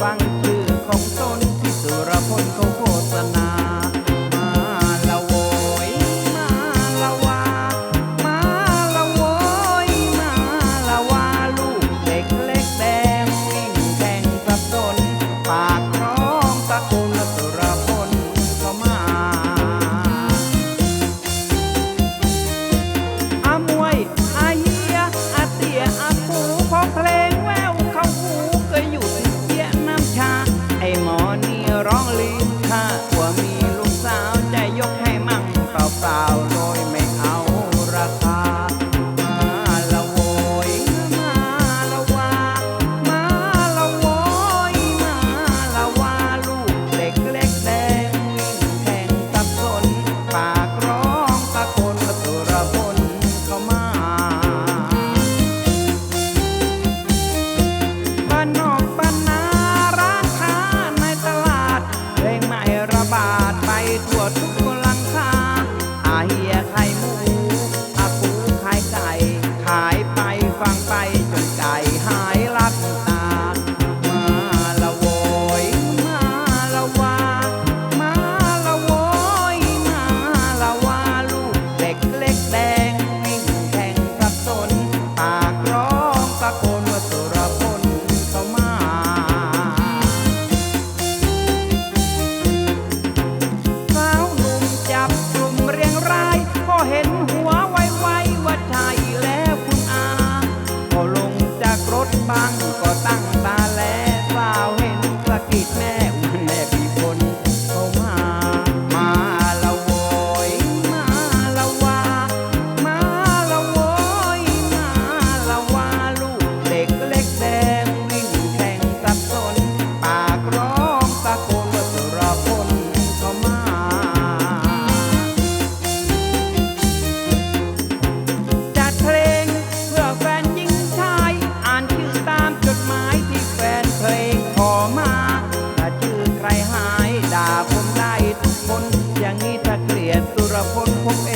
ฟัง ร้องลิงค่า ไปทั่วทุกลังคาอาเฮียใคร ราย Oh.